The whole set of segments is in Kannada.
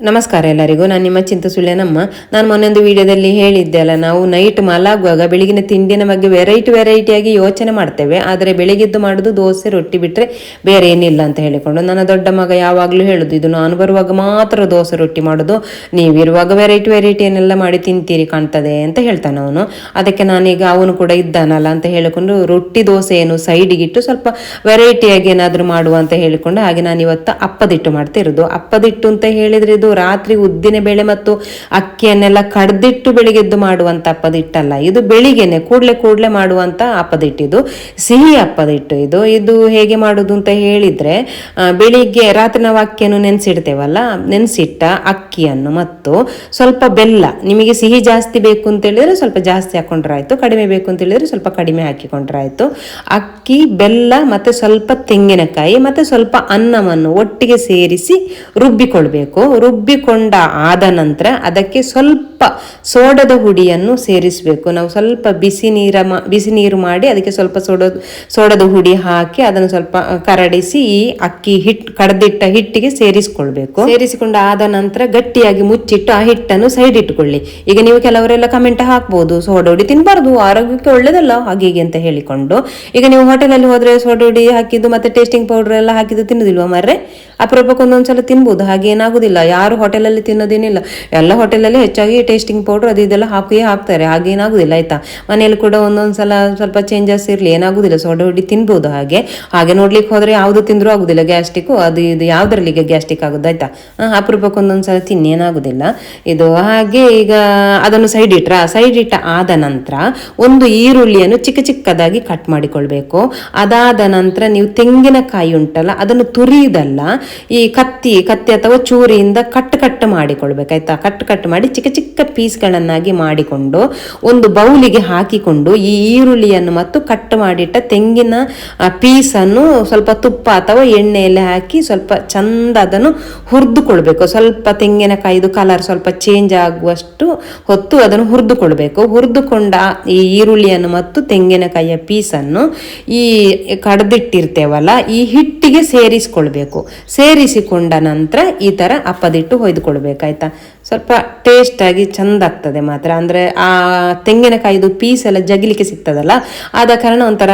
ನಮಸ್ಕಾರ ಎಲ್ಲರಿಗೂ. ನಾನು ನಿಮ್ಮ ಚಿಂತ ಸುಳ್ಯನಮ್ಮ ನಾನು ಮೊನ್ನೊಂದು ವಿಡಿಯೋದಲ್ಲಿ ಹೇಳಿದ್ದೆ ಅಲ್ಲ, ನಾವು ನೈಟ್ ಮಲಾಗುವಾಗ ಬೆಳಗಿನ ತಿಂಡಿನ ಬಗ್ಗೆ ವೆರೈಟಿ ವೆರೈಟಿಯಾಗಿ ಯೋಚನೆ ಮಾಡ್ತೇವೆ. ಆದರೆ ಬೆಳಿಗ್ಗೆದ್ದು ಮಾಡೋದು ದೋಸೆ, ರೊಟ್ಟಿ ಬಿಟ್ಟರೆ ಬೇರೆ ಏನಿಲ್ಲ ಅಂತ ಹೇಳಿಕೊಂಡು, ನನ್ನ ದೊಡ್ಡ ಮಗ ಯಾವಾಗಲೂ ಹೇಳೋದು, ಇದು ನಾನು ಬರುವಾಗ ಮಾತ್ರ ದೋಸೆ, ರೊಟ್ಟಿ ಮಾಡೋದು. ನೀವಿರುವಾಗ ವೆರೈಟಿ ವೆರೈಟಿಯನ್ನೆಲ್ಲ ಮಾಡಿ ತಿಂತೀರಿ ಕಾಣ್ತದೆ ಅಂತ ಹೇಳ್ತಾನೆ ಅವನು. ಅದಕ್ಕೆ ನಾನೀಗ ಅವನು ಕೂಡ ಇದ್ದಾನಲ್ಲ ಅಂತ ಹೇಳಿಕೊಂಡು, ರೊಟ್ಟಿ, ದೋಸೆ ಏನು ಸೈಡಿಗಿಟ್ಟು ಸ್ವಲ್ಪ ವೆರೈಟಿಯಾಗಿ ಏನಾದರೂ ಮಾಡುವ ಅಂತ ಹೇಳಿಕೊಂಡು, ಹಾಗೆ ನಾನು ಇವತ್ತು ಅಪ್ಪದಿಟ್ಟು ಮಾಡ್ತಾ ಇರೋದು ಅಪ್ಪದಿಟ್ಟು ಅಂತ ಹೇಳಿದ್ರೆ ರಾತ್ರಿ ಉದ್ದಿನ ಬೇಳೆ ಮತ್ತು ಅಕ್ಕಿಯನ್ನೆಲ್ಲ ಕಡ್ದಿಟ್ಟು ಬೆಳಿಗ್ಗೆದ್ದು ಮಾಡುವಂತ ಅಪ್ಪದಿಟ್ಟಲ್ಲ. ಇದು ಬೆಳಿಗ್ಗೆನೆ ಕೂಡ್ಲೆ ಕೂಡ್ಲೆ ಮಾಡುವಂತ ಅಪ್ಪದಿಟ್ಟಿದು ಸಿಹಿ ಅಪ್ಪದಿಟ್ಟು ಇದು. ಇದು ಹೇಗೆ ಮಾಡುದು ಅಂತ ಹೇಳಿದ್ರೆ ಬೆಳಿಗ್ಗೆ ರಾತ್ರಿ ನಾವು ಅಕ್ಕಿಯನ್ನು ನೆನೆಸಿಡ್ತೇವಲ್ಲ, ನೆನೆಸಿಟ್ಟ ಅಕ್ಕಿಯನ್ನು ಮತ್ತು ಸ್ವಲ್ಪ ಬೆಲ್ಲ, ನಿಮಗೆ ಸಿಹಿ ಜಾಸ್ತಿ ಬೇಕು ಅಂತ ಹೇಳಿದ್ರೆ ಸ್ವಲ್ಪ ಜಾಸ್ತಿ ಹಾಕೊಂಡ್ರೆ ಆಯ್ತು ಕಡಿಮೆ ಬೇಕು ಅಂತ ಹೇಳಿದ್ರೆ ಸ್ವಲ್ಪ ಕಡಿಮೆ ಹಾಕಿಕೊಂಡ್ರೆ ಆಯ್ತು ಅಕ್ಕಿ, ಬೆಲ್ಲ ಮತ್ತೆ ಸ್ವಲ್ಪ ತೆಂಗಿನಕಾಯಿ ಮತ್ತೆ ಸ್ವಲ್ಪ ಅನ್ನವನ್ನು ಒಟ್ಟಿಗೆ ಸೇರಿಸಿ ರುಬ್ಬಿಕೊಳ್ಬೇಕು. ರುಬ್ಬಿಕೊಂಡ ಆದ ನಂತರ ಅದಕ್ಕೆ ಸ್ವಲ್ಪ ಸೋಡದ ಹುಡಿಯನ್ನು ಸೇರಿಸಬೇಕು. ನಾವು ಸ್ವಲ್ಪ ಬಿಸಿ ನೀರ ಬಿಸಿ ನೀರು ಮಾಡಿ ಅದಕ್ಕೆ ಸ್ವಲ್ಪ ಸೋಡ, ಸೋಡದ ಹುಡಿ ಹಾಕಿ ಅದನ್ನು ಸ್ವಲ್ಪ ಕರಡಿಸಿ ಈ ಅಕ್ಕಿ ಹಿಟ್, ಕಡ್ದಿಟ್ಟ ಹಿಟ್ಟಿಗೆ ಸೇರಿಸಿಕೊಳ್ಬೇಕು. ಸೇರಿಸಿಕೊಂಡು ಆದ ನಂತರ ಗಟ್ಟಿಯಾಗಿ ಮುಚ್ಚಿಟ್ಟು ಆ ಹಿಟ್ಟನ್ನು ಸೈಡ್ ಇಟ್ಕೊಳ್ಳಿ. ಈಗ ನೀವು ಕೆಲವರೆಲ್ಲ ಕಮೆಂಟ್ ಹಾಕ್ಬೋದು, ಸೋಡ ಹುಡಿ ತಿನ್ಬಾರ್ದು, ಆರೋಗ್ಯಕ್ಕೆ ಒಳ್ಳೇದಲ್ಲ ಹೀಗೆ ಅಂತ ಹೇಳಿಕೊಂಡು. ಈಗ ನೀವು ಹೋಟೆಲಲ್ಲಿ ಹೋದ್ರೆ ಸೋಡ ಹುಡಿ ಹಾಕಿದ್ದು ಮತ್ತೆ ಟೇಸ್ಟಿಂಗ್ ಪೌಡರ್ ಎಲ್ಲ ಹಾಕಿದ್ದು ತಿನ್ನುದಿಲ್ವಾ ಮರ್ರೆ? ಅಪರೂಪಕ್ಕೆ ಒಂದೊಂದ್ಸಲ ತಿನ್ಬೋದು ಹಾಗೆ ಏನಾಗುದಿಲ್ಲ ಯಾರು ಹೋಟೆಲಲ್ಲಿ ತಿನ್ನೋದೇನಿಲ್ಲ. ಎಲ್ಲ ಹೋಟೆಲಲ್ಲಿ ಹೆಚ್ಚಾಗಿ ಟೇಸ್ಟಿಂಗ್ ಪೌಡ್ರ್ ಅದು ಇದೆಲ್ಲ ಹಾಕಿಯೇ ಹಾಕ್ತಾರೆ. ಹಾಗೆ ಏನಾಗುದಿಲ್ಲ, ಆಯ್ತಾ? ಮನೆಯಲ್ಲಿ ಕೂಡ ಒಂದೊಂದ್ಸಲ ಸ್ವಲ್ಪ ಚೇಂಜಸ್ ಇರಲಿ, ಏನಾಗುದಿಲ್ಲ. ಸೋಡ ಹುಡಿ ತಿನ್ಬೋದು ಹಾಗೆ. ಹಾಗೆ ನೋಡ್ಲಿಕ್ಕೆ ಹೋದ್ರೆ ಯಾವುದು ತಿಂದರೂ ಆಗುದಿಲ್ಲ ಗ್ಯಾಸ್ಟಿಕ್ ಅದು ಇದು ಯಾವ್ದ್ರಲ್ಲಿ ಈಗ ಗ್ಯಾಸ್ಟಿಕ್ ಆಗುದು, ಆಯ್ತಾ? ಅಪರೂಪಕ್ಕೆ ಒಂದೊಂದ್ಸಲ ತಿನ್ನಿ, ಏನಾಗುದಿಲ್ಲ. ಇದು ಹಾಗೆ ಈಗ ಅದನ್ನು ಸೈಡ್ ಇಟ್ರ ಸೈಡ್ ಇಟ್ಟ ಆದ ನಂತರ ಒಂದು ಈರುಳ್ಳಿಯನ್ನು ಚಿಕ್ಕ ಚಿಕ್ಕದಾಗಿ ಕಟ್ ಮಾಡಿಕೊಳ್ಬೇಕು. ಅದಾದ ನಂತರ ನೀವು ತೆಂಗಿನಕಾಯಿ ಉಂಟಲ್ಲ, ಅದನ್ನು ತುರಿಯುದಲ್ಲ ಈ ಕತ್ತಿ ಕತ್ತಿ ಅಥವಾ ಚೂರಿಯಿಂದ ಕಟ್ ಕಟ್ ಮಾಡಿಕೊಳ್ಬೇಕಾಯ್ತಾ ಕಟ್ ಕಟ್ ಮಾಡಿ ಚಿಕ್ಕ ಚಿಕ್ಕ ಪೀಸ್ಗಳನ್ನಾಗಿ ಮಾಡಿಕೊಂಡು ಒಂದು ಬೌಲಿಗೆ ಹಾಕಿಕೊಂಡು ಈ ಈರುಳ್ಳಿಯನ್ನು ಮತ್ತು ಕಟ್ ಮಾಡಿಟ್ಟ ತೆಂಗಿನ ಪೀಸನ್ನು ಸ್ವಲ್ಪ ತುಪ್ಪ ಅಥವಾ ಎಣ್ಣೆಯಲ್ಲಿ ಹಾಕಿ ಸ್ವಲ್ಪ ಚಂದ ಅದನ್ನು ಹುರಿದುಕೊಳ್ಬೇಕು. ಸ್ವಲ್ಪ ತೆಂಗಿನಕಾಯಿದು ಕಲರ್ ಸ್ವಲ್ಪ ಚೇಂಜ್ ಆಗುವಷ್ಟು ಹೊತ್ತು ಅದನ್ನು ಹುರಿದುಕೊಳ್ಬೇಕು. ಹುರಿದುಕೊಂಡ ಈ ಈರುಳ್ಳಿಯನ್ನು ಮತ್ತು ತೆಂಗಿನಕಾಯಿಯ ಪೀಸನ್ನು ಈ ಕಡ್ದಿಟ್ಟಿರ್ತೇವಲ್ಲ, ಈ ಹಿಟ್ಟಿಗೆ ಸೇರಿಸಿಕೊಳ್ಬೇಕು. ಸೇರಿಸಿಕೊಂಡ ನಂತರ ಈ ಥರ ಅಪ್ಪದಿಟ್ಟು ಹೊಯ್ದುಕೊಳ್ಬೇಕಾಯ್ತಾ ಸ್ವಲ್ಪ ಟೇಸ್ಟಾಗಿ ಚಂದ ಆಗ್ತದೆ ಮಾತ್ರ. ಅಂದರೆ ಆ ತೆಂಗಿನಕಾಯಿದು ಪೀಸ್ ಎಲ್ಲ ಜಗಿಲಿಕ್ಕೆ ಸಿಗ್ತದಲ್ಲ, ಆದ ಕಾರಣ ಒಂಥರ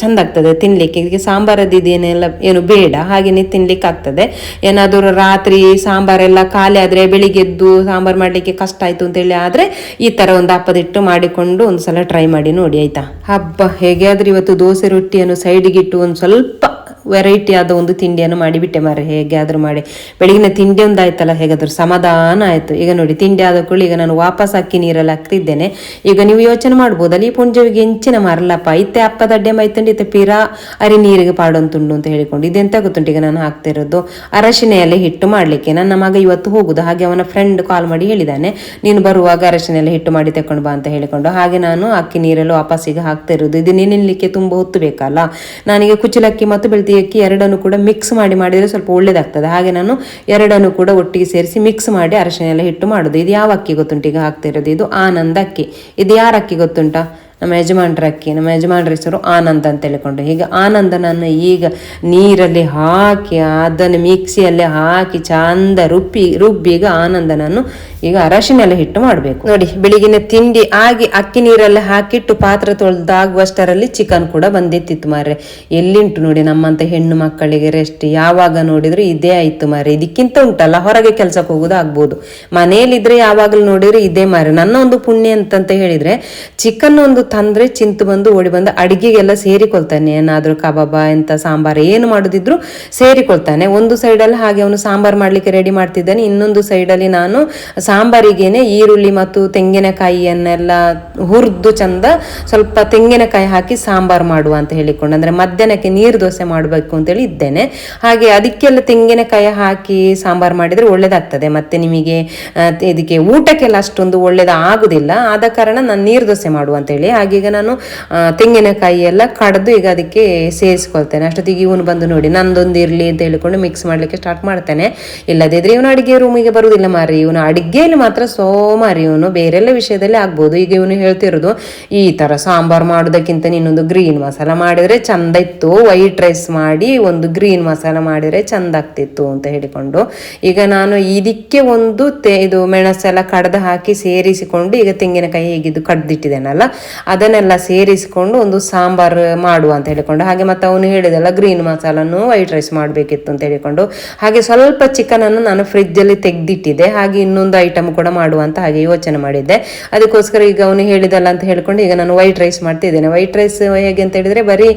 ಚಂದ ಆಗ್ತದೆ ತಿನ್ಲಿಕ್ಕೆ. ಇದಕ್ಕೆ ಸಾಂಬಾರದ್ದು ಇದೇನೆಲ್ಲ ಏನು ಬೇಡ ಹಾಗೆಯೇ ತಿನ್ಲಿಕ್ಕೆ ಆಗ್ತದೆ. ಏನಾದರೂ ರಾತ್ರಿ ಸಾಂಬಾರೆಲ್ಲ ಖಾಲಿ ಆದರೆ ಬೆಳಿಗ್ಗೆದ್ದು ಸಾಂಬಾರು ಮಾಡಲಿಕ್ಕೆ ಕಷ್ಟ ಆಯ್ತು ಅಂತೇಳಿ ಆದರೆ ಈ ಥರ ಒಂದು ಹಪ್ಪದಿಟ್ಟು ಮಾಡಿಕೊಂಡು ಒಂದು ಸಲ ಟ್ರೈ ಮಾಡಿ ನೋಡಿ, ಆಯ್ತಾ? ಹಬ್ಬ ಹೇಗೆ ಆದರೆ ಇವತ್ತು ದೋಸೆ ರೊಟ್ಟಿಯನ್ನು ಸೈಡಿಗಿಟ್ಟು ಒಂದು ಸ್ವಲ್ಪ ವೆರೈಟಿ ಆದ ಒಂದು ತಿಂಡಿಯನ್ನು ಮಾಡಿಬಿಟ್ಟೆ ಮಾರೆ ಹೇಗೆ ಆದ್ರೂ ಮಾಡಿ. ಬೆಳಗಿನ ತಿಂಡಿ ಒಂದು ಆಯ್ತಲ್ಲ, ಹೇಗಾದ್ರೂ ಸಮಾಧಾನ ಆಯ್ತು. ಈಗ ನೋಡಿ, ತಿಂಡಿ ಆದ ಕೂಡ ಈಗ ನಾನು ವಾಪಸ್ ಅಕ್ಕಿ ನೀರಲ್ಲಿ ಹಾಕ್ತಿದ್ದೇನೆ. ಈಗ ನೀವು ಯೋಚನೆ ಮಾಡ್ಬೋದು, ಅಲ್ಲಿ ಪುಂಜವಿಗೆ ಎಂಚಿನ ಮಾರಲ್ಲಪ್ಪ ಇತ್ತೆ ಅಪ್ಪ ದಡ್ಡೆ ಮೈತಂಡು, ಇತ್ತೆ ಪಿರಾ ಅರಿ ನೀರಿಗೆ ಪಾಡೊಂತುಂಡು ಅಂತ ಹೇಳಿಕೊಂಡು. ಇದೆಂತ ಗೊತ್ತುಂಟು ಈಗ ನಾನು ಹಾಕ್ತಿರೋದು? ಎಲೆ ಹಿಟ್ಟು ಮಾಡಲಿಕ್ಕೆ. ನನ್ನ ಮಗ ಇವತ್ತು ಹೋಗುದು, ಹಾಗೆ ಅವನ ಫ್ರೆಂಡ್ ಕಾಲ್ ಮಾಡಿ ಹೇಳಿದ್ದಾನೆ ನೀನು ಬರುವಾಗ ಅರಶಿನ ಎಲೆ ಹಿಟ್ಟು ಮಾಡಿ ತಕೊಂಡು ಬಾ ಅಂತ ಹೇಳಿಕೊಂಡು. ಹಾಗೆ ನಾನು ಅಕ್ಕಿ ನೀರಲ್ಲಿ ವಾಪಸ್ ಹಾಕ್ತಾ ಹಾಕ್ತಿರೋದು. ಇದು ನೆನೆಲಿಕ್ಕೆ ತುಂಬ ಹೊತ್ತು ಬೇಕಲ್ಲ. ನನಗೆ ಕುಚಲಕ್ಕಿ ಮತ್ತು ಬೆಳ್ತಿ ಅಕ್ಕಿ ಎರಡನ್ನು ಕೂಡ ಮಿಕ್ಸ್ ಮಾಡಿ ಮಾಡಿದರೆ ಸ್ವಲ್ಪ ಒಳ್ಳೇದಾಗ್ತದೆ. ಹಾಗೆ ನಾನು ಎರಡನ್ನು ಕೂಡ ಒಟ್ಟಿಗೆ ಸೇರಿಸಿ ಮಿಕ್ಸ್ ಮಾಡಿ ಅರಶಿನ ಎಲ್ಲ ಹಿಟ್ಟು ಮಾಡೋದು. ಇದು ಯಾವ ಅಕ್ಕಿ ಗೊತ್ತುಂಟು? ಈಗ ಹಾಕ್ತಿರೋದು ಇದು ಆನಂದ ಅಕ್ಕಿ. ಇದು ಯಾರ ಅಕ್ಕಿ ಗೊತ್ತುಂಟಾ? ನಮ್ಮ ಯಜಮಾನ್ರ ಅಕ್ಕಿ, ನಮ್ಮ ಯಜಮಾನ್ರ ಹೆಸರು ಆನಂದ್ ಅಂತ ಹೇಳಿಕೊಂಡು. ಈಗ ಆನಂದನನ್ನು ಈಗ ನೀರಲ್ಲಿ ಹಾಕಿ, ಅದನ್ನು ಮಿಕ್ಸಿಯಲ್ಲಿ ಹಾಕಿ ಚಂದ ರುಬ್ಬಿ ರುಬ್ಬಿ ಈಗ ಆನಂದನನ್ನು ಈಗ ಅರಶಿನೆಲ್ಲ ಹಿಟ್ಟು ಮಾಡಬೇಕು. ನೋಡಿ ಬೆಳಿಗಿನ ತಿಂಡಿ ಆಗಿ ಅಕ್ಕಿ ನೀರಲ್ಲಿ ಹಾಕಿಟ್ಟು ಪಾತ್ರೆ ತೊಳೆದಾಗುವಷ್ಟರಲ್ಲಿ ಚಿಕನ್ ಕೂಡ ಬಂದಿತ್ತಿತ್ತು ಮಾರ್ರೆ. ಎಲ್ಲಿಂಟು ನೋಡಿ ನಮ್ಮಂತ ಹೆಣ್ಣು ಮಕ್ಕಳಿಗೆ ರೆಸ್ಟ್ ಯಾವಾಗ ನೋಡಿದ್ರು ಇದೇ ಆಯ್ತು ಮಾರ್ರೆ. ಇದಕ್ಕಿಂತ ಉಂಟಲ್ಲ, ಹೊರಗೆ ಕೆಲಸಕ್ಕೆ ಹೋಗೋದು ಆಗ್ಬೋದು. ಮನೆಯಲ್ಲಿದ್ರೆ ಯಾವಾಗಲೂ ನೋಡಿದ್ರೆ ಇದೇ ಮಾರ್ರೆ. ನನ್ನ ಒಂದು ಪುಣ್ಯ ಅಂತಂತ ಹೇಳಿದ್ರೆ ಚಿಕನ್ ಒಂದು ತಂದ್ರೆ ಚಿಂತು ಬಂದು ಓಡಿ ಬಂದು ಅಡಿಗೆಗೆಲ್ಲ ಸೇರಿಕೊಳ್ತಾನೆ. ಏನಾದ್ರೂ ಕಬಾಬ, ಎಂತ ಸಾಂಬಾರ್ ಏನು ಮಾಡೋದಿದ್ರು ಸೇರಿಕೊಳ್ತಾನೆ. ಒಂದು ಸೈಡಲ್ಲಿ ಹಾಗೆ ಅವನು ಸಾಂಬಾರ್ ಮಾಡ್ಲಿಕ್ಕೆ ರೆಡಿ ಮಾಡ್ತಿದ್ದಾನೆ. ಇನ್ನೊಂದು ಸೈಡಲ್ಲಿ ನಾನು ಸಾಂಬಾರಿಗೇನೆ ಈರುಳ್ಳಿ ಮತ್ತು ತೆಂಗಿನಕಾಯಿಯನ್ನೆಲ್ಲ ಹುರಿದು ಚಂದ ಸ್ವಲ್ಪ ತೆಂಗಿನಕಾಯಿ ಹಾಕಿ ಸಾಂಬಾರ್ ಮಾಡುವ ಅಂತ ಹೇಳಿಕೊಂಡು, ಅಂದ್ರೆ ಮಧ್ಯಾಹ್ನಕ್ಕೆ ನೀರು ದೋಸೆ ಮಾಡಬೇಕು ಅಂತೇಳಿ ಇದ್ದೇನೆ. ಹಾಗೆ ಅದಕ್ಕೆಲ್ಲ ತೆಂಗಿನಕಾಯಿ ಹಾಕಿ ಸಾಂಬಾರ್ ಮಾಡಿದ್ರೆ ಒಳ್ಳೇದಾಗ್ತದೆ. ಮತ್ತೆ ನಿಮಗೆ ಇದಕ್ಕೆ ಊಟಕ್ಕೆಲ್ಲ ಅಷ್ಟೊಂದು ಒಳ್ಳೇದಾಗುದಿಲ್ಲ. ಆದ ಕಾರಣ ನಾನು ನೀರು ದೋಸೆ ಮಾಡುವ ಅಂತೇಳಿ ಹಾಗೆ ಈಗ ನಾನು ತೆಂಗಿನಕಾಯಿ ಎಲ್ಲ ಕಡ್ದು ಈಗ ಅದಕ್ಕೆ ಸೇರಿಸ್ಕೊಳ್ತೇನೆ. ಅಷ್ಟೊತ್ತಿಗೆ ಇವನು ಬಂದು ನೋಡಿ, ನಂದೊಂದು ಇರಲಿ ಅಂತ ಹೇಳಿಕೊಂಡು ಮಿಕ್ಸ್ ಮಾಡಲಿಕ್ಕೆ ಸ್ಟಾರ್ಟ್ ಮಾಡ್ತೇನೆ. ಇಲ್ಲದಿದ್ರೆ ಇವನು ಅಡುಗೆ ರೂಮಿಗೆ ಬರುವುದಿಲ್ಲ ಮಾರಿ ಇವನು ಅಡುಗೆಯಲ್ಲಿ ಮಾತ್ರ ಸೋಮಾರಿ ಇವನು ಬೇರೆಲ್ಲ ವಿಷಯದಲ್ಲಿ ಆಗ್ಬೋದು. ಈಗ ಇವನು ಹೇಳ್ತಿರೋದು, ಈ ತರ ಸಾಂಬಾರು ಮಾಡೋದಕ್ಕಿಂತ ನೀನೊಂದು ಗ್ರೀನ್ ಮಸಾಲ ಮಾಡಿದರೆ ಚಂದ ಇತ್ತು. ವೈಟ್ ರೈಸ್ ಮಾಡಿ ಒಂದು ಗ್ರೀನ್ ಮಸಾಲ ಮಾಡಿದರೆ ಚಂದ ಆಗ್ತಿತ್ತು ಅಂತ ಹೇಳಿಕೊಂಡು, ಈಗ ನಾನು ಇದಕ್ಕೆ ಒಂದು ತೆ, ಇದು ಮೆಣಸೆಲ್ಲ ಕಡ್ದು ಹಾಕಿ ಸೇರಿಸಿಕೊಂಡು ಈಗ ತೆಂಗಿನಕಾಯಿ ಹೇಗಿದ್ದು ಕಡ್ದಿಟ್ಟಿದ್ದೇನಲ್ಲ ಅದನ್ನೆಲ್ಲ ಸೇರಿಸಿಕೊಂಡು ಒಂದು ಸಾಂಬಾರ್ ಮಾಡುವ ಅಂತ ಹೇಳಿಕೊಂಡು, ಹಾಗೆ ಮತ್ತೆ ಅವನು ಹೇಳಿದಲ್ಲ ಗ್ರೀನ್ ಮಸಾಲನ್ನು ವೈಟ್ ರೈಸ್ ಮಾಡಬೇಕಿತ್ತು ಅಂತ ಹೇಳಿಕೊಂಡು, ಹಾಗೆ ಸ್ವಲ್ಪ ಚಿಕನನ್ನು ನಾನು ಫ್ರಿಜ್ಜಲ್ಲಿ ತೆಗೆದಿಟ್ಟಿದ್ದೆ, ಹಾಗೆ ಇನ್ನೊಂದು ಐಟಮ್ ಕೂಡ ಮಾಡುವ ಅಂತ ಹಾಗೆ ಯೋಚನೆ ಮಾಡಿದ್ದೆ. ಅದಕ್ಕೋಸ್ಕರ ಈಗ ಅವನು ಹೇಳಿದಲ್ಲ ಅಂತ ಹೇಳಿಕೊಂಡು ಈಗ ನಾನು ವೈಟ್ ರೈಸ್ ಮಾಡ್ತಿದ್ದೇನೆ. ವೈಟ್ ರೈಸ್ ಹೇಗೆ ಅಂತ ಹೇಳಿದರೆ ಬರೀ,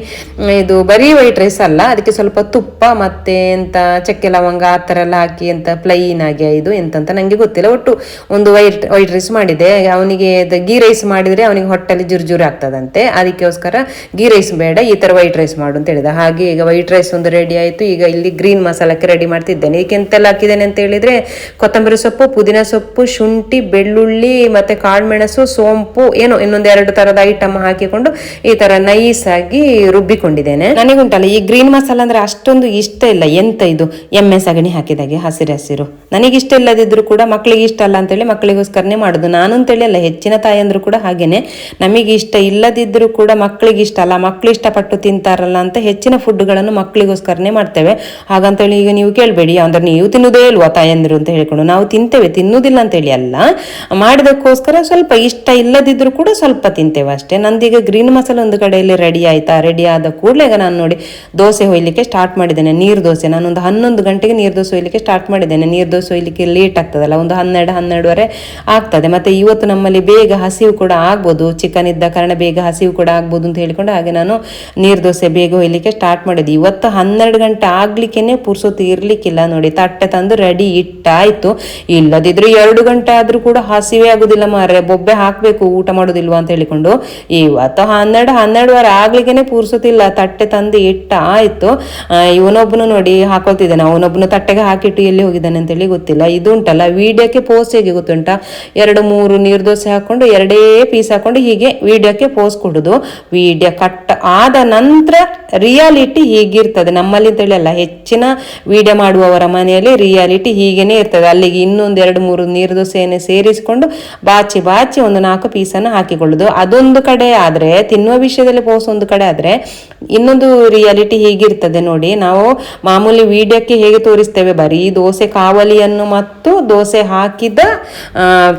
ಇದು ಬರೀ ವೈಟ್ ರೈಸ್ ಅಲ್ಲ, ಅದಕ್ಕೆ ಸ್ವಲ್ಪ ತುಪ್ಪ ಮತ್ತೆ ಎಂತ ಚಕ್ಕೆ ಲವಂಗ ಆ ಥರ ಎಲ್ಲ ಹಾಕಿ ಅಂತ ಪ್ಲೈನ್ ಆಗಿ ಇದು ಎಂತಂತ ನನಗೆ ಗೊತ್ತಿಲ್ಲ. ಒಟ್ಟು ಒಂದು ವೈಟ್ ವೈಟ್ ರೈಸ್ ಮಾಡಿದೆ ಅವನಿಗೆ ಗೀ ರೈಸ್ ಮಾಡಿದರೆ ಅವನಿಗೆ ಹೊಟ್ಟೆಲಿ ಜುರ್ಜುರು ಆಗ್ತದಂತೆ. ಅದಕ್ಕೋಸ್ಕರ ಗೀ ರೈಸ್ ಬೇಡ, ಈ ತರ ವೈಟ್ ರೈಸ್ ಮಾಡು ಅಂತ ಹೇಳಿದ. ಹಾಗೆ ಈಗ ವೈಟ್ ರೈಸ್ ಒಂದು ರೆಡಿ ಆಯ್ತು. ಈಗ ಇಲ್ಲಿ ಗ್ರೀನ್ ಮಸಾಲಕ್ಕೆ ರೆಡಿ ಮಾಡ್ತಿದ್ದೇನೆ. ಈಗ ಎಂತೆಲ್ಲ ಹಾಕಿದ್ದೇನೆ ಅಂತ ಹೇಳಿದ್ರೆ ಕೊತ್ತಂಬರಿ ಸೊಪ್ಪು, ಪುದೀನ ಸೊಪ್ಪು, ಶುಂಠಿ, ಬೆಳ್ಳುಳ್ಳಿ ಮತ್ತೆ ಕಾಳುಮೆಣಸು, ಸೋಂಪು, ಏನೋ ಇನ್ನೊಂದು ಎರಡು ತರದ ಐಟಮ್ ಹಾಕಿಕೊಂಡು ಈ ತರ ನೈಸ್ ಆಗಿ ರುಬ್ಬಿಕೊಂಡಿದ್ದೇನೆ. ನನಗುಂಟಲ್ಲ, ಈ ಗ್ರೀನ್ ಮಸಾಲ ಅಂದ್ರೆ ಅಷ್ಟೊಂದು ಇಷ್ಟ ಇಲ್ಲ. ಎಂತ ಇದು? ಎಮ್ಮೆ ಸಗಣಿ ಹಾಕಿದಾಗೆ, ಹಸಿರು ಹಸಿರು. ನನಗೆ ಇಷ್ಟ ಇಲ್ಲದಿದ್ರು ಕೂಡ ಮಕ್ಕಳಿಗೆ ಇಷ್ಟ ಅಲ್ಲ ಅಂತೇಳಿ ಮಕ್ಕಳಿಗೋಸ್ಕರನೇ ಮಾಡೋದು. ನಾನು ಅಂತೇಳಿ ಅಲ್ಲ, ಹೆಚ್ಚಿನ ತಾಯಂದ್ರು ಕೂಡ ಹಾಗೇನೆ. ನಮಗೆ ಇಷ್ಟ ಇಲ್ಲದಿದ್ದರೂ ಕೂಡ ಮಕ್ಕಳಿಗೆ ಇಷ್ಟ ಅಲ್ಲ ಮಕ್ಕಳು ಇಷ್ಟಪಟ್ಟು ತಿಂತಾರಲ್ಲ ಅಂತ ಹೆಚ್ಚಿನ ಫುಡ್ಗಳನ್ನು ಮಕ್ಕಳಿಗೋಸ್ಕರನೇ ಮಾಡ್ತೇವೆ. ಹಾಗಂತೇಳಿ ಈಗ ನೀವು ಕೇಳಬೇಡಿ, ಅಂದರೆ ನೀವು ತಿನ್ನೋದೇ ಇಲ್ವಾ ತಾಯಂದಿರು ಅಂತ ಹೇಳ್ಕೊಂಡು. ನಾವು ತಿಂತೇವೆ, ತಿನ್ನುವುದಿಲ್ಲ ಅಂತೇಳಿ ಅಲ್ಲ, ಮಾಡಿದಕ್ಕೋಸ್ಕರ ಸ್ವಲ್ಪ ಇಷ್ಟ ಇಲ್ಲದಿದ್ದರೂ ಕೂಡ ಸ್ವಲ್ಪ ತಿಂತೇವೆ ಅಷ್ಟೇ. ನಂದೀಗ ಗ್ರೀನ್ ಮಸಾಲ ಒಂದು ಕಡೆಯಲ್ಲಿ ರೆಡಿ ಆಯಿತಾ, ರೆಡಿ ಆದ ಕೂಡಲೇ ನಾನು ನೋಡಿ ದೋಸೆ ಹೊಯ್ಲಿಕ್ಕೆ ಸ್ಟಾರ್ಟ್ ಮಾಡಿದ್ದೇನೆ. ನೀರು ದೋಸೆ, ನಾನೊಂದು ಹನ್ನೊಂದು ಗಂಟೆಗೆ ನೀರು ದೋಸೆ ಹೊಯ್ಲಿಕ್ಕೆ ಸ್ಟಾರ್ಟ್ ಮಾಡಿದ್ದೇನೆ. ನೀರು ದೋಸೆ ಹೊಯ್ಲಿಕ್ಕೆ ಲೇಟ್ ಆಗ್ತದಲ್ಲ, ಒಂದು ಹನ್ನೆರಡು, ಹನ್ನೆರಡುವರೆ ಆಗ್ತದೆ. ಮತ್ತೆ ಇವತ್ತು ನಮ್ಮಲ್ಲಿ ಬೇಗ ಹಸಿವು ಕೂಡ ಆಗ್ಬೋದು ಚಿಕನ್ ಇದ್ದ ಕಾರಣ ಬೇಗ ಹಸಿವು ಕೂಡ ಆಗ್ಬೋದು ಅಂತ ಹೇಳಿಕೊಂಡು ಹಾಗೆ ನಾನು ನೀರು ದೋಸೆ ಬೇಗ ಹೊಯ್ಲಿಕ್ಕೆ ಸ್ಟಾರ್ಟ್ ಮಾಡಿದ್ವಿ ಇವತ್ತು ಹನ್ನೆರಡು ಗಂಟೆ ಆಗ್ಲಿಕ್ಕೇನೆ ಪುರ್ಸೊತ್ತು ಇರ್ಲಿಕ್ಕಿಲ್ಲ ನೋಡಿ. ತಟ್ಟೆ ತಂದು ರೆಡಿ ಇಟ್ಟಾಯ್ತು. ಇಲ್ಲದಿದ್ರು ಎರಡು ಗಂಟೆ ಆದ್ರೂ ಕೂಡ ಹಸಿವೆ ಆಗುದಿಲ್ಲ ಮಾರ್ರೆ. ಬೊಬ್ಬೆ ಹಾಕ್ಬೇಕು, ಊಟ ಮಾಡೋದಿಲ್ವಾ ಅಂತ ಹೇಳಿಕೊಂಡು. ಇವತ್ತು ಹನ್ನೆರಡು, ಹನ್ನೆರಡುವರೆ ಆಗ್ಲಿಕ್ಕೇನೆ ಪುರ್ಸೊತ್ತಿಲ್ಲ ತಟ್ಟೆ ತಂದು ಇಟ್ಟ ಆಯ್ತು ಇವನೊಬ್ಬನು ನೋಡಿ ಹಾಕೊಳ್ತಿದ್ದಾನೆ. ಅವನೊಬ್ಬನು ತಟ್ಟೆಗೆ ಹಾಕಿಟ್ಟು ಎಲ್ಲಿ ಹೋಗಿದ್ದಾನೆ ಅಂತೇಳಿ ಗೊತ್ತಿಲ್ಲ. ಇದು ಉಂಟಲ್ಲ, ವಿಡಿಯೋಕ್ಕೆ ಪೋಸ್ಟ್ ಹೇಗೆ ಗೊತ್ತುಂಟ? ಎರಡು, ಮೂರು ನೀರು ದೋಸೆ ಹಾಕೊಂಡು ಎರಡೇ ಪೀಸ್ ಹಾಕೊಂಡು ಹೀಗೆ ವಿಡಿಯೋಕ್ಕೆ ಪೋಸ್ ಕೊಡೋದು. ವಿಡಿಯೋ ಕಟ್ ಆದ ನಂತರ ರಿಯಾಲಿಟಿ ಹೀಗಿರ್ತದೆ. ನಮ್ಮಲ್ಲಿ ಅಂತ ಹೇಳಲ್ಲ. ಹೆಚ್ಚಿನ ವಿಡಿಯೋ ಮಾಡುವವರ ಮನೆಯಲ್ಲಿ ರಿಯಾಲಿಟಿ ಹೀಗೇನೆ ಇರ್ತದೆ. ಅಲ್ಲಿಗೆ ಇನ್ನೊಂದು ಎರಡು ಮೂರು ನೀರು ದೋಸೆಯನ್ನು ಸೇರಿಸಿಕೊಂಡು ಬಾಚಿ ಬಾಚಿ ಒಂದು ನಾಲ್ಕು ಪೀಸನ್ನು ಹಾಕಿಕೊಳ್ಳೋದು. ಅದೊಂದು ಕಡೆ ಆದರೆ, ತಿನ್ನುವ ವಿಷಯದಲ್ಲಿ ಪೋಸ್ ಒಂದು ಕಡೆ ಆದರೆ, ಇನ್ನೊಂದು ರಿಯಾಲಿಟಿ ಹೀಗಿರ್ತದೆ ನೋಡಿ. ನಾವು ಮಾಮೂಲಿ ವಿಡಿಯೋಕ್ಕೆ ಹೇಗೆ ತೋರಿಸ್ತೇವೆ? ಬರೀ ದೋಸೆ ಕಾವಲಿಯನ್ನು ಮತ್ತು ದೋಸೆ ಹಾಕಿದ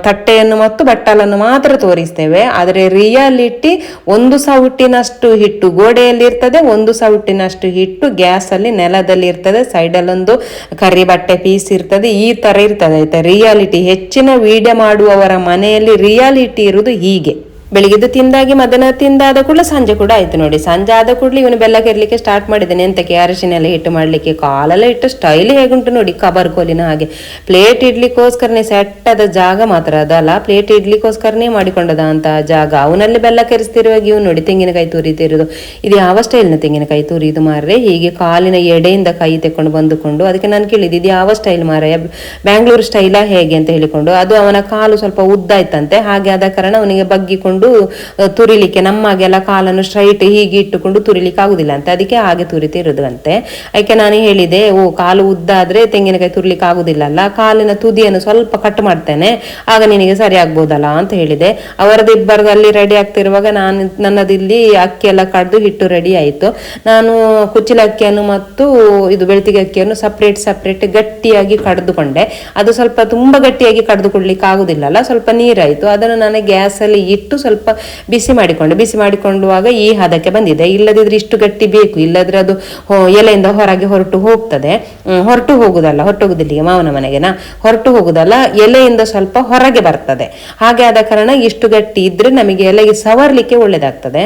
ತಟ್ಟೆಯನ್ನು ಮತ್ತು ಬಟ್ಟಲನ್ನು ಮಾತ್ರ ತೋರಿಸ್ತೇವೆ. ಆದರೆ ರಿಯಾಲಿಟಿ ಒಂದು ಸೌಟಿನಷ್ಟು ಹಿಟ್ಟು ಗೋಡೆಯಲ್ಲಿ ಇರ್ತದೆ ಒಂದು ಸೌಟಿನಷ್ಟು ಹಿಟ್ಟು ಗ್ಯಾಸಲ್ಲಿ ನೆಲದಲ್ಲಿ ಇರ್ತದೆ ಸೈಡಲ್ಲೊಂದು ಕರಿ ಬಟ್ಟೆ ಪೀಸ್ ಇರ್ತದೆ, ಈ ತರ ಇರ್ತದೆ. ಆಯಿತಾ? ರಿಯಾಲಿಟಿ. ಹೆಚ್ಚಿನ ವಿಡಿಯೋ ಮಾಡುವವರ ಮನೆಯಲ್ಲಿ ರಿಯಾಲಿಟಿ ಇರುವುದು ಹೀಗೆ. ಬೆಳಿಗ್ಗೆದ್ದು ತಿಂದಾಗಿ ಮಧ್ಯಾಹ್ನ ತಿಂದಾದ ಕೂಡಲೇ ಸಂಜೆ ಕೂಡ ಆಯ್ತು ನೋಡಿ. ಸಂಜೆ ಆದ ಕೂಡಲೇ ಇವನು ಬೆಲ್ಲ ಕೆರಲಿಕ್ಕೆ ಸ್ಟಾರ್ಟ್ ಮಾಡಿದ್ದಾನೆ. ಎಂತ ಕೆ ಎಲ್ಲ ಹಿಟ್ಟು ಮಾಡಲಿಕ್ಕೆ, ಕಾಲೆಲ್ಲ ಇಟ್ಟು ಸ್ಟೈಲ್ ಹೇಗುಂಟು ನೋಡಿ ಕಬರ್ ಕೋಲಿನ ಹಾಗೆ. ಪ್ಲೇಟ್ ಇಡ್ಲಿಕ್ಕೋಸ್ಕರನೇ ಸೆಟ್ ಆದ ಜಾಗ ಮಾತ್ರ ಅದಲ್ಲ ಪ್ಲೇಟ್ ಇಡ್ಲಿಕ್ಕೋಸ್ಕರನೇ ಮಾಡಿಕೊಂಡದ ಅಂತ ಜಾಗ. ಅವನಲ್ಲಿ ಬೆಲ್ಲ ಕೆರೆಸ್ತಿರುವಾಗ ಇವನು ನೋಡಿ ತೆಂಗಿನಕಾಯಿ ತುರಿತಿರೋದು ಇದು ಯಾವ ಸ್ಟೈಲ್ನ ತೆಂಗಿನಕಾಯಿ ತುರಿದು ಮಾರ್ರೆ? ಹೀಗೆ ಕಾಲಿನ ಎಡೆಯಿಂದ ಕೈ ತೆಕ್ಕೊಂಡು ಬಂದುಕೊಂಡು, ಅದಕ್ಕೆ ನಾನು ಕೇಳಿದ್ದು ಇದು ಯಾವ ಸ್ಟೈಲ್ ಮಾರ ಬ್ಯಾಂಗ್ಳೂರು ಸ್ಟೈಲಾ ಹೇಗೆ ಅಂತ ಹೇಳಿಕೊಂಡು, ಅದು ಅವನ ಕಾಲು ಸ್ವಲ್ಪ ಉದ್ದ ಇತ್ತಂತೆ ಹಾಗೆ ಆದ ಕಾರಣ ಅವನಿಗೆ ಬಗ್ಗಿಕೊಂಡು ಆ, ತುರಿಲಿಕ್ಕೆ ನಮ್ಮಾಗೆಲ್ಲ ಕಾಲನ್ನು ಸ್ಟ್ರೈಟ್ ಹೀಗೆ ಇಟ್ಟುಕೊಂಡು ತುರಿಲಿಕ್ಕೆ ಆಗುದಿಲ್ಲ ಅಂತ. ಅದಕ್ಕೆ ಹಾಗೆ ತುರಿತಿರುದಂತೆ ಅದಕ್ಕೆ ನಾನು ಹೇಳಿದೆ ಓ ಕಾಲು ಉದ್ದ ಆದ್ರೆ ತೆಂಗಿನಕಾಯಿ ತುರಿಲಿಕ್ಕೆ ಆಗುದಿಲ್ಲಲ್ಲ. ಕಾಲಿನ ತುದಿಯನ್ನು ಸ್ವಲ್ಪ ಕಟ್ ಮಾಡ್ತೇನೆ. ಆಗ ನಿನಗೆ ಸರಿ ಆಗ್ಬೋದಲ್ಲ ಅಂತ ಹೇಳಿದೆ. ಅವರದ್ದು ಇಬ್ಬರದಲ್ಲಿ ರೆಡಿ ಆಗ್ತಿರುವಾಗ ನಾನು ನನ್ನದಿಲ್ಲಿ ಅಕ್ಕಿ ಎಲ್ಲ ಕಡ್ದು ಹಿಟ್ಟು ರೆಡಿ ಆಯಿತು. ನಾನು ಕುಚ್ಚಿಲ ಅಕ್ಕಿಯನ್ನು ಮತ್ತು ಇದು ಬೆಳ್ತಿಗೆ ಅಕ್ಕಿಯನ್ನು ಸಪ್ರೇಟ್ ಸಪ್ರೇಟ್ ಗಟ್ಟಿಯಾಗಿ ಕಡ್ದುಕೊಂಡೆ. ಅದು ಸ್ವಲ್ಪ ತುಂಬಾ ಗಟ್ಟಿಯಾಗಿ ಕಡ್ದುಕೊಳ್ಳಿಕ್ಕೆ ಆಗುದಿಲ್ಲ ಅಲ್ಲ ಸ್ವಲ್ಪ ನೀರಾಯಿತು. ಅದನ್ನು ನಾನು ಗ್ಯಾಸಲ್ಲಿ ಇಟ್ಟು ಸ್ವಲ್ಪ ಬಿಸಿ ಮಾಡಿಕೊಂಡು, ಬಿಸಿ ಮಾಡಿಕೊಂಡುವಾಗ ಈ ಹದಕ್ಕೆ ಬಂದಿದೆ. ಇಲ್ಲದಿದ್ರೆ ಇಷ್ಟು ಗಟ್ಟಿ ಬೇಕು, ಇಲ್ಲದ್ರೆ ಅದು ಎಲೆಯಿಂದ ಹೊರಗೆ ಹೊರಟು ಹೋಗ್ತದೆ. ಹೊರಟು ಹೋಗುದಲ್ಲ ಹೊರಟೋಗುದಿಲ್ಲ ಈಗ ಮಾವನ ಮನೆಗೆನಾ ಹೊರಟು ಹೋಗುದಲ್ಲ, ಎಲೆಯಿಂದ ಸ್ವಲ್ಪ ಹೊರಗೆ ಬರ್ತದೆ. ಹಾಗೆ ಆದ ಕಾರಣ ಇಷ್ಟು ಗಟ್ಟಿ ಇದ್ರೆ ನಮಗೆ ಎಲೆಗೆ ಸವರ್ಲಿಕ್ಕೆ ಒಳ್ಳೇದಾಗ್ತದೆ.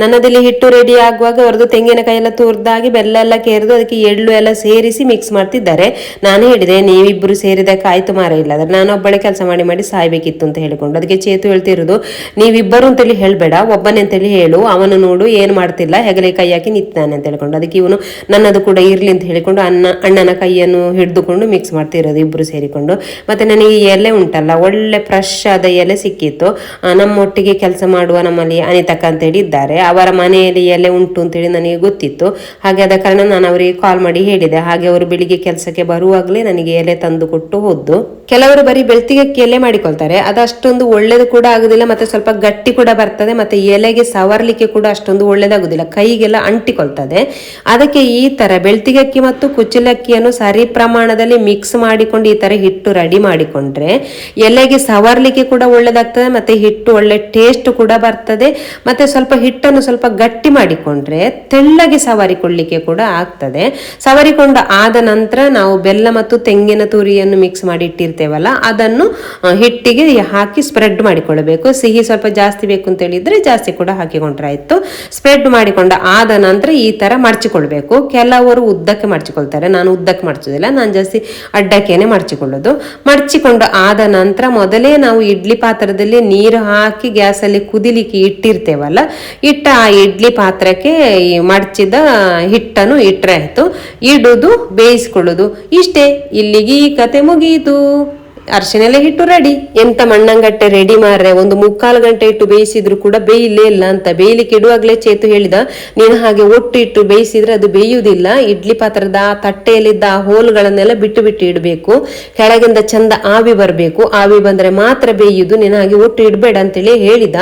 ನನ್ನದಲ್ಲಿ ಹಿಟ್ಟು ರೆಡಿ ಆಗುವಾಗ ಅವ್ರದ್ದು ತೆಂಗಿನಕಾಯಿ ಎಲ್ಲ ತುರ್ದಾಗಿ ಬೆಲ್ಲ ಎಲ್ಲ ಕೇರಿದು ಅದಕ್ಕೆ ಎಳ್ಳು ಎಲ್ಲ ಸೇರಿಸಿ ಮಿಕ್ಸ್ ಮಾಡ್ತಿದ್ದಾರೆ. ನಾನು ಹೇಳಿದೆ, ನೀವಿಬ್ಬರು ಸೇರಿದಕ್ಕೆ ಆಯ್ತು ಮಾರ ಇಲ್ಲ. ಆದರೆ ನಾನು ಒಬ್ಬಳೆ ಕೆಲಸ ಮಾಡಿ ಮಾಡಿ ಸಾಯ್ಬೇಕಿತ್ತು ಅಂತ ಹೇಳಿಕೊಂಡು. ಅದಕ್ಕೆ ಚೇತು ಹೇಳ್ತಿರೋದು, ನೀವಿಬ್ಬರು ಅಂತೇಳಿ ಹೇಳಬೇಡ, ಒಬ್ಬನೇ ಅಂತೇಳಿ ಹೇಳು. ಅವನು ನೋಡು, ಏನು ಮಾಡ್ತಿಲ್ಲ, ಹೆಗಲೆ ಕೈ ಹಾಕಿ ನಿಂತಾನೆ ಅಂತ ಹೇಳ್ಕೊಂಡು. ಅದಕ್ಕೆ ಇವನು ನನ್ನದು ಕೂಡ ಇರ್ಲಿ ಅಂತ ಹೇಳಿಕೊಂಡು ಅನ್ನ, ಅಣ್ಣನ ಕೈಯನ್ನು ಹಿಡಿದುಕೊಂಡು ಮಿಕ್ಸ್ ಮಾಡ್ತಿರೋದು ಇಬ್ಬರು ಸೇರಿಕೊಂಡು. ಮತ್ತೆ ನನಗೆ ಎಲೆ ಉಂಟಲ್ಲ, ಒಳ್ಳೆ ಫ್ರೆಶ್ ಆದ ಎಲೆ ಸಿಕ್ಕಿತ್ತು. ನಮ್ಮೊಟ್ಟಿಗೆ ಕೆಲಸ ಮಾಡುವ ನಮ್ಮಲ್ಲಿ ಅನಿತಕ್ಕ ಅಂತೇಳಿ ಇದ್ದಾರೆ ಅವರ ಮನೆಯಲ್ಲಿ ಎಲೆ ಉಂಟು ಅಂತೇಳಿ ನನಗೆ ಗೊತ್ತಿತ್ತು. ಹಾಗೆ ಆದ ಕಾರಣ ನಾನು ಅವರಿಗೆ ಕಾಲ್ ಮಾಡಿ ಹೇಳಿದೆ. ಹಾಗೆ ಅವರು ಬೆಳಿಗ್ಗೆ ಕೆಲಸಕ್ಕೆ ಬರುವಾಗಲೇ ನನಗೆ ಎಲೆ ತಂದು ಕೊಟ್ಟು ಹೋದ್ದು. ಕೆಲವರು ಬರೀ ಬೆಳ್ತಿಗೆ ಎಲೆ ಮಾಡಿಕೊಳ್ತಾರೆ. ಅದು ಅಷ್ಟೊಂದು ಒಳ್ಳೇದು ಕೂಡ ಆಗುದಿಲ್ಲ, ಮತ್ತೆ ಸ್ವಲ್ಪ ಗಟ್ಟಿ ಕೂಡ ಬರ್ತದೆ, ಮತ್ತೆ ಎಲೆಗೆ ಸವರ್ಲಿಕ್ಕೆ ಕೂಡ ಅಷ್ಟೊಂದು ಒಳ್ಳೇದಾಗುದಿಲ್ಲ. ಕೈಗೆಲ್ಲ ಅಂಟಿಕೊಳ್ತದೆ. ಅದಕ್ಕೆ ಈ ತರ ಬೆಳ್ತಿಗಕ್ಕಿ ಮತ್ತು ಕುಚ್ಚಲಕ್ಕಿಯನ್ನು ಸರಿ ಪ್ರಮಾಣದಲ್ಲಿ ಮಿಕ್ಸ್ ಮಾಡಿಕೊಂಡು ಈ ತರ ಹಿಟ್ಟು ರೆಡಿ ಮಾಡಿಕೊಂಡ್ರೆ ಎಲೆಗೆ ಸವರ್ಲಿಕ್ಕೆ ಕೂಡ ಒಳ್ಳೇದಾಗ್ತದೆ, ಮತ್ತೆ ಹಿಟ್ಟು ಒಳ್ಳೆ ಟೇಸ್ಟ್ ಕೂಡ ಬರ್ತದೆ, ಮತ್ತೆ ಸ್ವಲ್ಪ ಹಿಟ್ಟನ್ನು ಸ್ವಲ್ಪ ಗಟ್ಟಿ ಮಾಡಿಕೊಂಡ್ರೆ ತೆಳ್ಳಗೆ ಸವರಿಕೊಳ್ಳಿಕ್ಕೆ ಕೂಡ ಆಗ್ತದೆ. ಸವರಿಕೊಂಡು ಆದ ನಂತರ ನಾವು ಬೆಲ್ಲ ಮತ್ತು ತೆಂಗಿನ ತುರಿಯನ್ನು ಮಿಕ್ಸ್ ಮಾಡಿ ಇಟ್ಟಿರ್ತೇವಲ್ಲ, ಅದನ್ನು ಹಿಟ್ಟಿಗೆ ಹಾಕಿ ಸ್ಪ್ರೆಡ್ ಮಾಡಿಕೊಳ್ಳಬೇಕು. ಸಿಹಿ ಸ್ವಲ್ಪ ಜಾಸ್ತಿ ಬೇಕು ಅಂತ ಹೇಳಿದ್ರೆ ಜಾಸ್ತಿ ಕೂಡ ಹಾಕಿಕೊಂಡ್ರೆ ಸ್ಪ್ರೆಡ್ ಮಾಡಿಕೊಂಡ ಆದ ನಂತರ ಈ ತರ ಮಡಚಿಕೊಳ್ಬೇಕು. ಕೆಲವರು ಉದ್ದಕ್ಕೆ ಮಡಚಿಕೊಳ್ತಾರೆ, ನಾನು ಉದ್ದಕ್ಕೆ ಮಡಚೋದಿಲ್ಲ, ನಾನು ಜಾಸ್ತಿ ಅಡ್ಡಕ್ಕೇನೆ ಮಡಚಿಕೊಳ್ಳೋದು. ಮಡಚಿಕೊಂಡು ಆದ ನಂತರ ಮೊದಲೇ ನಾವು ಇಡ್ಲಿ ಪಾತ್ರದಲ್ಲಿ ನೀರು ಹಾಕಿ ಗ್ಯಾಸಲ್ಲಿ ಕುದಿಲಿಕ್ಕೆ ಇಟ್ಟಿರ್ತೇವಲ್ಲ ಇಟ್ಟ ಆ ಇಡ್ಲಿ ಪಾತ್ರಕ್ಕೆ ಮಡಚಿದ ಹಿಟ್ಟನ್ನು ಇಟ್ಟರೆ ಆಯಿತು. ಇಡುದು, ಬೇಯಿಸ್ಕೊಳ್ಳೋದು. ಇಷ್ಟೇ, ಇಲ್ಲಿಗೆ ಈ ಕತೆ ಮುಗಿಯಿತು. ಅರಿಶಿನೆಲೆ ಹಿಟ್ಟು ರೆಡಿ ಎಂತ ಮಣ್ಣಂಗಟ್ಟೆ ರೆಡಿ ಮಾರ್ರೆ, ಒಂದು ಮುಕ್ಕಾಲು ಗಂಟೆ ಇಟ್ಟು ಬೇಯಿಸಿದ್ರು ಕೂಡ ಬೇಯಿಲೇ ಇಲ್ಲ ಅಂತ. ಬೇಯಲಿಕ್ಕೆ ಇಡುವಾಗಲೇ ಚೇತು ಹೇಳಿದ, ನೀನು ಹಾಗೆ ಒಟ್ಟು ಇಟ್ಟು ಬೇಯಿಸಿದ್ರೆ ಅದು ಬೇಯುವುದಿಲ್ಲ. ಇಡ್ಲಿ ಪಾತ್ರದ ತಟ್ಟೆಯಲ್ಲಿದ್ದ ಆ ಹೋಲ್ಗಳನ್ನೆಲ್ಲ ಬಿಟ್ಟು ಬಿಟ್ಟು ಇಡಬೇಕು. ಕೆಳಗಿಂದ ಚಂದ ಆವಿ ಬರಬೇಕು. ಆವಿ ಬಂದ್ರೆ ಮಾತ್ರ ಬೇಯುದು ನೀನು ಹಾಗೆ ಒಟ್ಟು ಇಡಬೇಡ ಅಂತೇಳಿ ಹೇಳಿದ.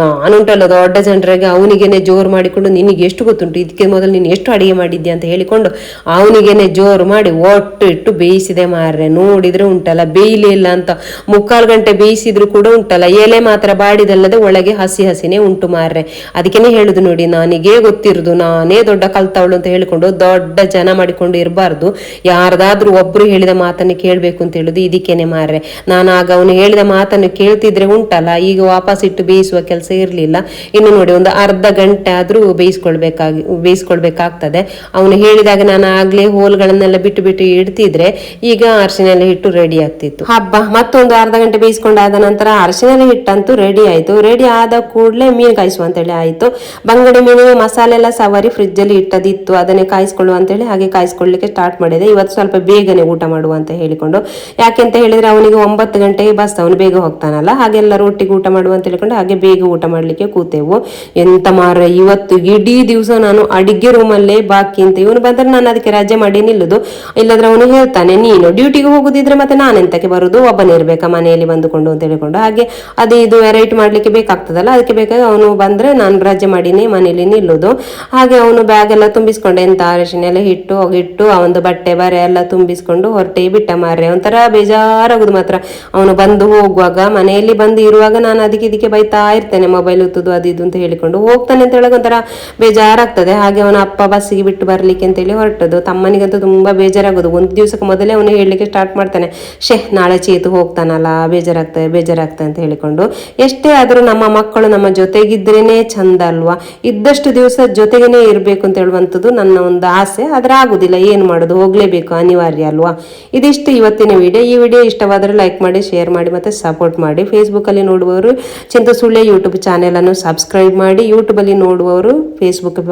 ನಾನುಂಟಲ್ಲ ದೊಡ್ಡ ಜನರಿಗೆ ಅವನಿಗೇನೆ ಜೋರು ಮಾಡಿಕೊಂಡು, ನಿನಗೆ ಎಷ್ಟು ಗೊತ್ತುಂಟು? ಇದಕ್ಕೆ ಮೊದಲು ನೀನು ಎಷ್ಟು ಅಡಿಗೆ ಮಾಡಿದ್ಯಾ ಅಂತ ಹೇಳಿಕೊಂಡು, ಅವನಿಗೇನೆ ಜೋರು ಮಾಡಿ ಒಟ್ಟು ಇಟ್ಟು ಬೇಯಿಸಿದೆ ಮಾರ್ರೆ. ನೋಡಿದ್ರೆ ಉಂಟಲ್ಲ, ಬೇಯಲೇ ಇಲ್ಲ ಅಂತ. ಮುಕ್ಕಾಲು ಗಂಟೆ ಬೇಯಿಸಿದ್ರು ಕೂಡ ಉಂಟಲ್ಲ, ಎಲೆ ಮಾತ್ರ ಬಾಡಿದಲ್ಲದೆ ಒಳಗೆ ಹಸಿ ಹಸಿನೇ ಉಂಟು ಮಾರ್ರೆ. ಅದಕ್ಕೇನೆ ಹೇಳುದು ನೋಡಿ, ನಾನಿಗೇ ಗೊತ್ತಿರುದು, ನಾನೇ ದೊಡ್ಡ ಕಲ್ತವಳು ಅಂತ ಹೇಳಿಕೊಂಡು ದೊಡ್ಡ ಜನ ಮಾಡಿಕೊಂಡು ಇರಬಾರ್ದು. ಯಾರದಾದ್ರೂ ಒಬ್ರು ಹೇಳಿದ ಮಾತನ್ನು ಕೇಳಬೇಕು ಅಂತ ಹೇಳುದು ಇದಕ್ಕೇನೆ ಮಾರ್ರೆ. ನಾನು ಆಗ ಅವನು ಹೇಳಿದ ಮಾತನ್ನು ಕೇಳ್ತಿದ್ರೆ ಉಂಟಲ್ಲ, ಈಗ ವಾಪಸ್ ಇಟ್ಟು ಬೇಯಿಸುವ ಕೆಲಸ ಇರಲಿಲ್ಲ. ಇನ್ನು ನೋಡಿ, ಒಂದು ಅರ್ಧ ಗಂಟೆ ಆದ್ರೂ ಬೇಯಿಸ್ಕೊಳ್ಬೇಕಾಗಿ, ಬೇಯಿಸ್ಕೊಳ್ಬೇಕಾಗ್ತದೆ. ಅವನು ಹೇಳಿದಾಗ ನಾನು ಆಗ್ಲೇ ಹೋಲ್ಗಳನ್ನೆಲ್ಲ ಬಿಟ್ಟು ಬಿಟ್ಟು ಇಡ್ತಿದ್ರೆ ಈಗ ಅರಿಶಿನೆಲ್ಲ ಹಿಟ್ಟು ರೆಡಿ ಆಗ್ತಿತ್ತು. ಹಬ್ಬ, ಮತ್ತೊಂದು ಅರ್ಧ ಗಂಟೆ ಬೇಯಿಸ್ಕೊಂಡಾದ ನಂತರ ಅರಿಶಿನಲ್ಲಿ ಹಿಟ್ಟಂತೂ ರೆಡಿ ಆಯಿತು. ರೆಡಿ ಆದ ಕೂಡಲೇ ಮೀನು ಕಾಯಿಸುವ ಅಂತೇಳಿ ಆಯಿತು. ಬಂಗಡೆ ಮೀನು, ಮಸಾಲೆ ಎಲ್ಲ ಸವಾರಿ ಫ್ರಿಜ್ಜಲ್ಲಿ ಇಟ್ಟದಿತ್ತು. ಅದನ್ನೇ ಕಾಯಿಸ್ಕೊಳ್ಳುವ ಅಂತೇಳಿ ಹಾಗೆ ಕಾಯಿಸ್ಕೊಳ್ಳಿಕ್ಕೆ ಸ್ಟಾರ್ಟ್ ಮಾಡಿದೆ. ಇವತ್ತು ಸ್ವಲ್ಪ ಬೇಗನೆ ಊಟ ಮಾಡುವ ಅಂತ ಹೇಳಿಕೊಂಡು. ಯಾಕೆಂತ ಹೇಳಿದರೆ ಅವನಿಗೆ ಒಂಬತ್ತು ಗಂಟೆಗೆ ಬಸ್, ಅವನು ಬೇಗ ಹೋಗ್ತಾನಲ್ಲ. ಹಾಗೆಲ್ಲರೂ ಒಟ್ಟಿಗೆ ಊಟ ಮಾಡುವ ಅಂತ ಹೇಳಿಕೊಂಡು ಹಾಗೆ ಬೇಗ ಊಟ ಮಾಡ್ಲಿಕ್ಕೆ ಕೂತೆವು. ಎಂತ ಮಾರ ಇವತ್ತು ಇಡೀ ದಿವಸ ನಾನು ಅಡಿಗೆ ರೂಮಲ್ಲೇ ಬಾಕಿ ಅಂತ. ಇವನು ಬಂದರೆ ನಾನು ಅದಕ್ಕೆ ರಜೆ ಮಾಡಿ ನಿಲ್ಲುದು. ಇಲ್ಲದ್ರೆ ಅವನು ಹೇಳ್ತಾನೆ, ನೀನು ಡ್ಯೂಟಿಗೆ ಹೋಗುದಿದ್ರೆ ಮತ್ತೆ ನಾನೆಂತಕ್ಕೆ ಬರುದು? ಒಬ್ಬನೇ ಇರಬೇಕಾ ಮನೆಯಲ್ಲಿ ಬಂದುಕೊಂಡು ಅಂತ ಹೇಳಿಕೊಂಡು. ಹಾಗೆ ಅದು ಇದು ವೆರೈಟಿ ಮಾಡ್ಲಿಕ್ಕೆ ಬೇಕಾಗ್ತದಲ್ಲ, ಅದಕ್ಕೆ ಬೇಕಾಗಿ ಅವನು ಬಂದ್ರೆ ನಾನು ರಜೆ ಮಾಡಿನೇ ಮನೆಯಲ್ಲಿ ನಿಲ್ಲೋದು. ಹಾಗೆ ಅವನು ಬ್ಯಾಗ್ ಎಲ್ಲ ತುಂಬಿಸ್ಕೊಂಡೆ, ಎಂತ ಎಲ್ಲ ಹಿಟ್ಟು ಹಿಟ್ಟು ಅವನದು ಬಟ್ಟೆ, ಬರೆ ಎಲ್ಲ ತುಂಬಿಸ್ಕೊಂಡು ಹೊರಟೆ ಬಿಟ್ಟ ಮಾರ್ರೆ. ಒಂಥರ ಬೇಜಾರಾಗೋದು ಮಾತ್ರ. ಅವನು ಬಂದು ಹೋಗುವಾಗ, ಮನೆಯಲ್ಲಿ ಬಂದು ಇರುವಾಗ ನಾನು ಅದಕ್ಕೆ ಇದಕ್ಕೆ ಬೈತಾ ಇರ್ತೇನೆ ಮೊಬೈಲ್ ಉತ್ತುದು, ಅದು ಇದು ಅಂತ ಹೇಳಿಕೊಂಡು ಹೋಗ್ತಾನೆ ಅಂತ ಹೇಳೋಕೆ ಒಂಥರ ಬೇಜಾರಾಗ್ತದೆ. ಹಾಗೆ ಅವನ ಅಪ್ಪ ಬಸ್ಸಿಗೆ ಬಿಟ್ಟು ಬರಲಿಕ್ಕೆ ಅಂತೇಳಿ ಹೊರಟದು ತಮ್ಮನಿಗಂತೂ ತುಂಬ ಬೇಜಾರಾಗೋದು. ಒಂದು ದಿವಸಕ್ಕೆ ಮೊದಲೇ ಅವನು ಹೇಳಲಿಕ್ಕೆ ಸ್ಟಾರ್ಟ್ ಮಾಡ್ತಾನೆ. ಶೇ ನಾಳೆ ಚೇತು ಹೋಗ್ತಾನಲ್ಲ ಬೇಜಾರಾಗ್ತದೆ ಬೇಜಾರಾಗ್ತದೆ ಅಂತ ಹೇಳಿಕೊಂಡು ಎಷ್ಟೇ ಆದರೂ ನಮ್ಮ ಮಕ್ಕಳು ನಮ್ಮ ಜೊತೆಗಿದ್ರೇನೆ ಚಂದ ಅಲ್ವಾ? ಇದ್ದಷ್ಟು ದಿವಸ ಜೊತೆಗೇನೆ ಇರಬೇಕು ಅಂತ ಹೇಳುವಂಥದ್ದು ನನ್ನ ಒಂದು ಆಸೆ. ಆದರೆ ಆಗುದಿಲ್ಲ, ಏನು ಮಾಡೋದು? ಹೋಗಲೇಬೇಕು, ಅನಿವಾರ್ಯ ಅಲ್ವಾ? ಇದಿಷ್ಟು ಇವತ್ತಿನ ವಿಡಿಯೋ. ಈ ವಿಡಿಯೋ ಇಷ್ಟವಾದರೆ ಲೈಕ್ ಮಾಡಿ, ಶೇರ್ ಮಾಡಿ ಮತ್ತು ಸಪೋರ್ಟ್ ಮಾಡಿ. ಫೇಸ್ಬುಕ್ಕಲ್ಲಿ ನೋಡುವವರು ಚಿಂತಸುಳ್ಳೆ ಯೂಟ್ಯೂಬ್ ಚಾನೆಲನ್ನು ಸಬ್ಸ್ಕ್ರೈಬ್ ಮಾಡಿ. ಯೂಟ್ಯೂಬಲ್ಲಿ ನೋಡುವವರು ಫೇಸ್ಬುಕ್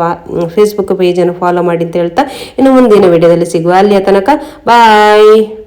ಫೇಸ್ಬುಕ್ ಪೇಜನ್ನು ಫಾಲೋ ಮಾಡಿ ಅಂತ ಹೇಳ್ತಾ ಇನ್ನು ಮುಂದಿನ ವಿಡಿಯೋದಲ್ಲಿ ಸಿಗುವ. ಅಲ್ಲಿಯ ತನಕ ಬಾಯ್.